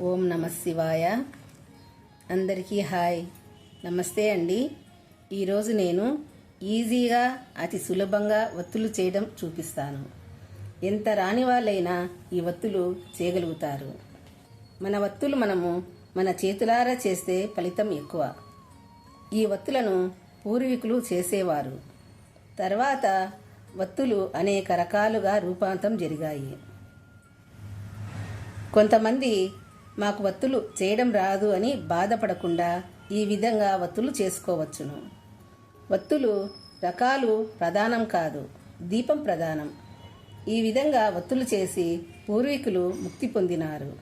ఓం నమ శివాయ. అందరికీ హాయ్. నమస్తే అండి. ఈరోజు నేను ఈజీగా అతి సులభంగా ఒత్తులు చేయడం చూపిస్తాను. ఎంత రాని వాళ్ళైనా ఈ ఒత్తులు చేయగలుగుతారు. మన ఒత్తులు మనము మన చేతులారా చేస్తే ఫలితం ఎక్కువ. ఈ ఒత్తులను పూర్వీకులు చేసేవారు. తర్వాత ఒత్తులు అనేక రకాలుగా రూపాంతరం జరిగాయి. కొంతమంది మాకు వత్తులు చేయడం రాదు అని బాధపడకుండా ఈ విధంగా వత్తులు చేసుకోవచ్చును. వత్తులు రకాలు ప్రధానం కాదు దీపం ప్రధానం. ఈ విధంగా వత్తులు చేసి పూర్వీకులు ముక్తి పొందినారు.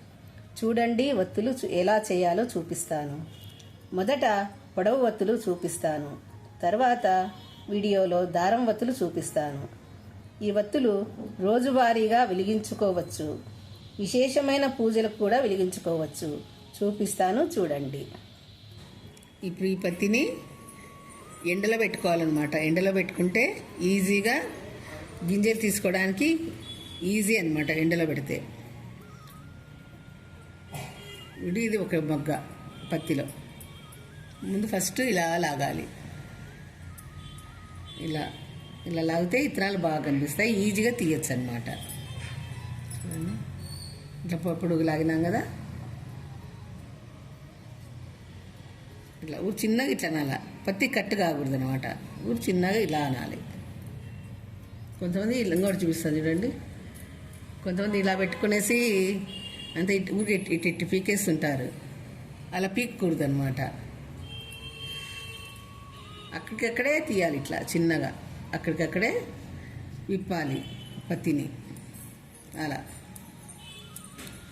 చూడండి వత్తులు ఎలా చేయాలో చూపిస్తాను. మొదట పొడవు వత్తులు చూపిస్తాను. తర్వాత వీడియోలో దారం వత్తులు చూపిస్తాను. ఈ వత్తులు రోజువారీగా వెలిగించుకోవచ్చు. విశేషమైన పూజలకు కూడా వెలిగించుకోవచ్చు. చూపిస్తాను చూడండి. ఇప్పుడు ఈ పత్తిని ఎండలో పెట్టుకోవాలన్నమాట. ఎండలో పెట్టుకుంటే ఈజీగా గింజలు తీసుకోవడానికి ఈజీ అనమాట ఎండలో పెడితే. ఇది ఇది ఒక మొగ్గ పత్తిలో. ముందు ఫస్ట్ ఇలా లాగాలి. ఇలా ఇలా లాగితే ఇతనాలు బాగా కనిపిస్తాయి. ఈజీగా తీయచ్చు అనమాట చూడండి. ఇట్లా పొడుగు లాగినాం కదా. ఇట్లా ఊరు చిన్నగా ఇట్లా అనాలా. పత్తి కట్టు కాకూడదు అనమాట ఊరు చిన్నగా ఇలా అనాలి. కొంతమంది ఇలా కూడా చూపిస్తుంది చూడండి. కొంతమంది ఇలా పెట్టుకునేసి అంత ఇటు ఊరికి ఇటు ఇటు ఇటు పీకేస్తుంటారు. అలా పీక్కకూడదు అనమాట అక్కడికక్కడే తీయాలి ఇట్లా చిన్నగా. అక్కడికక్కడే విప్పాలి పత్తిని. అలా.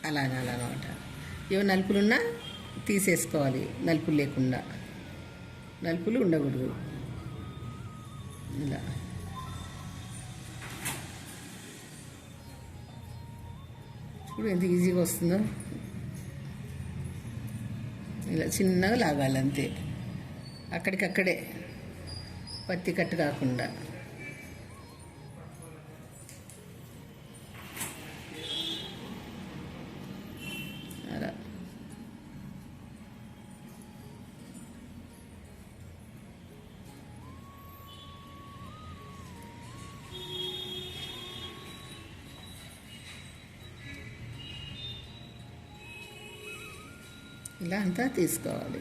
అలా అలా అనమాట ఏవో నలుపులున్నా తీసేసుకోవాలి. నలుపులు లేకుండా. నలుపులు ఉండకూడదు. ఇలా. చూడు ఎంత ఈజీగా వస్తుందో. ఇలా చిన్నగా లాగాలి అంతే అక్కడికక్కడే. పత్తి కట్టు కాకుండా. ఇలా అంతా తీసుకోవాలి.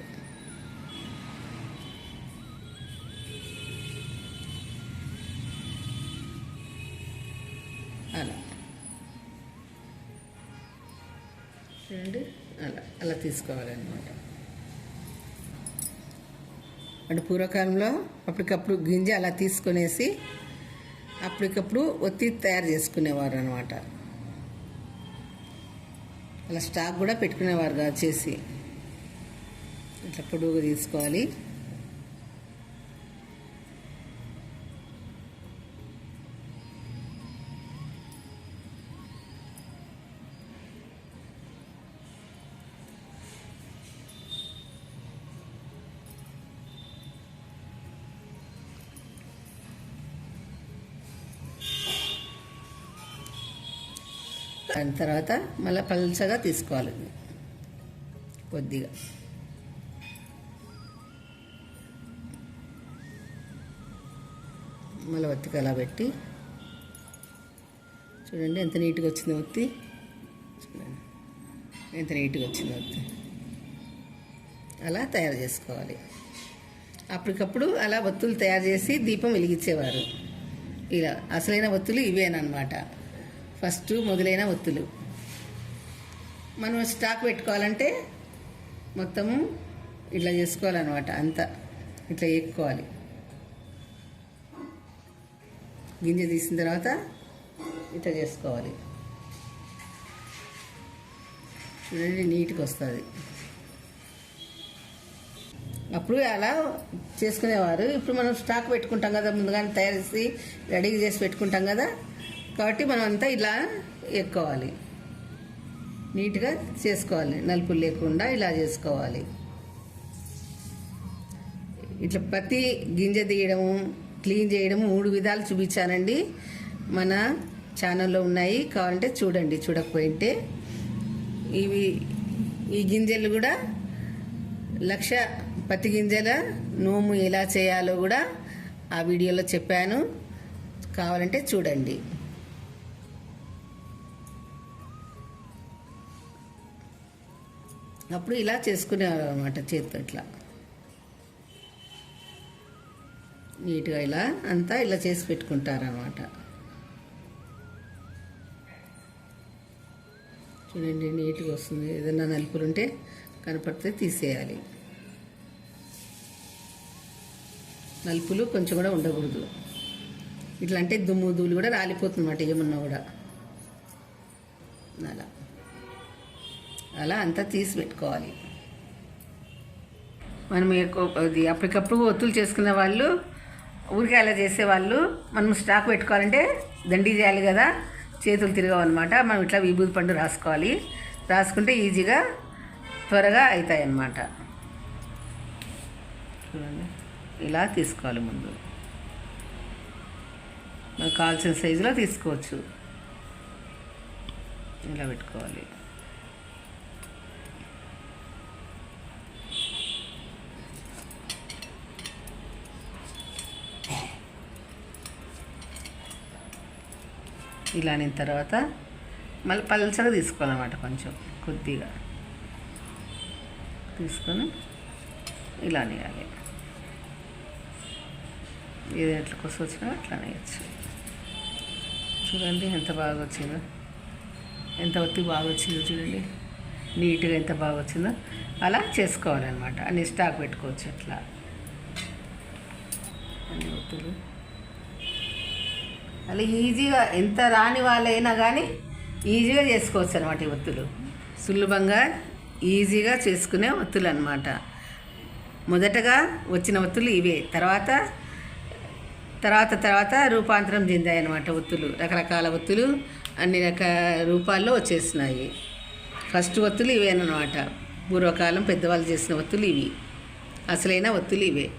అలా. చూడండి అలా అలా తీసుకోవాలన్నమాట. అంటే పూర్వకాలంలో అప్పటికప్పుడు గింజ అలా తీసుకునేసి అప్పటికప్పుడు ఒత్తి తయారు చేసుకునేవారు అనమాట అలా స్టాక్ కూడా పెట్టుకునేవారు కాదు చేసి. ఇట్లా పొడుగుగా తీసుకోవాలి. దాని తర్వాత మళ్ళీ పల్చగా తీసుకోవాలి. కొద్దిగా. మళ్ళీ ఒత్తికి అలా పెట్టి. చూడండి ఎంత నీట్గా వచ్చిందో ఒత్తి చూడండి ఎంత నీట్గా వచ్చిందో ఒత్తి అలా తయారు చేసుకోవాలి. అప్పటికప్పుడు అలా ఒత్తులు తయారు చేసి దీపం వెలిగించేవారు. ఇలా అసలైన ఒత్తులు ఇవేనమాట ఫస్ట్ మొదలైన ఒత్తులు మనం స్టాక్ పెట్టుకోవాలంటే మొత్తము ఇట్లా చేసుకోవాలన్నమాట అంతా ఇట్లా ఎక్కుకోవాలి గింజ తీసిన తర్వాత ఇట్లా చేసుకోవాలి. చూడండి నీట్గా వస్తుంది. అప్పుడు అలా చేసుకునేవారు. ఇప్పుడు మనం స్టాక్ పెట్టుకుంటాం కదా ముందుగానే తయారు చేసి రెడీ చేసి పెట్టుకుంటాం కదా కాబట్టి మనం అంతా ఇలా ఎక్కుకోవాలి నీట్గా చేసుకోవాలి. నలుపులు లేకుండా ఇలా చేసుకోవాలి. ఇట్లా ప్రతి గింజ తీయడము క్లీన్ చేయడము మూడు విధాలు చూపించానండి. మన ఛానల్లో ఉన్నాయి. కావాలంటే చూడండి చూడకపోయింటే. ఇవి ఈ గింజలు కూడా లక్ష పత్తి గింజల నోము ఎలా చేయాలో కూడా ఆ వీడియోలో చెప్పాను. కావాలంటే చూడండి. అప్పుడు ఇలా చేసుకునేవారు అనమాట చేతితో ఇట్లా. నీట్గా ఇలా అంతా ఇలా చేసి పెట్టుకుంటారనమాట చూడండి నీట్గా వస్తుంది. ఏదైనా నలుపులు ఉంటే కనపడితే తీసేయాలి. నలుపులు కొంచెం కూడా ఉండకూడదు. ఇట్లా అంటే దుమ్ము దూలు కూడా రాలిపోతుందన్నమాట ఏమన్నా కూడా. అలా. అలా అంతా తీసి పెట్టుకోవాలి. మనం ఎక్కువ అది అప్పటికప్పుడు ఒత్తులు చేసుకునే వాళ్ళు ఊరికే అలా చేసేవాళ్ళు. మనం స్టాక్ పెట్టుకోవాలంటే దండి చేయాలి కదా. చేతులు తిరగవన్నమాట. మనం ఇట్లా విభూతి పండు రాసుకోవాలి. రాసుకుంటే ఈజీగా త్వరగా అవుతాయి అన్నమాట చూడండి. ఇలా తీసుకోవాలి ముందు. మనకు కావాల్సిన సైజులో తీసుకోవచ్చు. ఇలా పెట్టుకోవాలి. ఇలా అనిన తర్వాత మళ్ళీ పల్చగా తీసుకోవాలన్నమాట కొంచెం కొద్దిగా. తీసుకొని ఇలా నేయాలి. ఏది ఎట్లా కోసం వచ్చినా అట్లా నేయచ్చు. చూడండి ఎంత బాగా వచ్చిందో. ఎంత ఒత్తి బాగా వచ్చిందో చూడండి. నీట్గా ఎంత బాగా వచ్చిందో. అలా చేసుకోవాలన్నమాట. అన్ని స్టాక్ పెట్టుకోవచ్చు అట్లా. అన్ని ఒత్తులు. అలా ఈజీగా ఎంత రాని వాళ్ళైనా కానీ ఈజీగా చేసుకోవచ్చు అనమాట ఈ ఒత్తులు. సులభంగా ఈజీగా చేసుకునే ఒత్తులు అనమాట మొదటగా వచ్చిన ఒత్తులు ఇవే. తర్వాత తర్వాత తర్వాత రూపాంతరం చెందాయి అనమాట ఒత్తులు. రకరకాల ఒత్తులు అన్ని రకాల రూపాల్లో వచ్చేసినాయి. ఫస్ట్ ఒత్తులు ఇవేనమాట పూర్వకాలం పెద్దవాళ్ళు చేసిన ఒత్తులు ఇవి. అసలైన ఒత్తులు ఇవే.